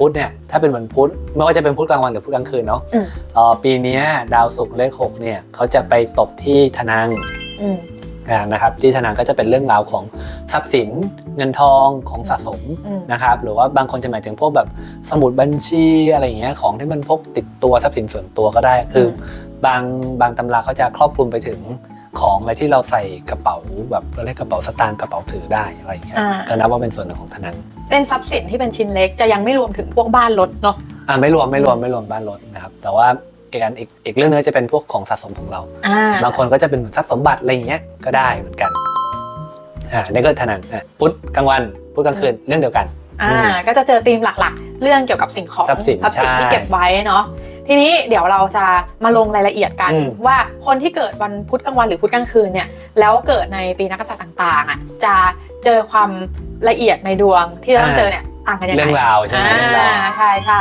พุธเนี่ยถ้าเป็นวันพุธไม่ว่าจะเป็นพุธกลางวันหรือพุธกลางคืนเนาะอืม เอ่อปีเนี้ยดาวศุกร์เลขหกเนี่ยเขาจะไปตกที่ธนังอืมอ่านะครับที่ธนังก็จะเป็นเรื่องราวของทรัพย์สินเงินทองของสะสมอืมนะครับหรือว่าบางคนจะหมายถึงพวกแบบสมุดบัญชีอะไรอย่างเงี้ยของที่มันพกติดตัวทรัพย์สินส่วนตัวก็ได้คืออบางบางตำราเขาจะครอบคลุมไปถึง ของอะไรที่เราใส่กระเป๋าแบบเราเรียกกระเป๋าสตางค์กระเป๋าถือได้อะไรอย่างเงี้ยอ่า ก็นับว่าเป็นส่วนหนึ่งของธนังเป็นทรัพย์สินที่เป็นชิ้นเล็กจะยังไม่รวมถึงพวกบ้านรถเนาะอ่าไม่รวมไม่รวมไม่รวมบ้านรถนะครับแต่ว่าอีกอันอีกอีกเรื่องนึงจะเป็นพวกของสะสมของเรา อ่าบางคนก็จะเป็นเหมือนทรัพย์สมบัติอะไรอย่างเงี้ยก็ได้เหมือนกันอ่านี่ก็ธนังอะพุธกลางวันพุธกลางคืนเรื่องเดียวกัน อ่าอืมก็จะเจอธีมหลักๆ เรื่องเกี่ยวกับสิ่งของทรัพย์สินใช่ที่เก็บไว้เนาะ ทีนี้เดี๋ยวเราจะมาลงรายละเอียดกัน อืม ว่าคนที่เกิดวันพุธกลางวันหรือพุธกลางคืนเนี่ยแล้วเกิดในปีนักกษัตริย์ต่างๆอะจะเจอความละเอียดในดวงที่เราต้องเจอเนี่ยต่างกันยังไงเรื่องราวใช่ไหมเรื่องราว อ่าใช่ใช่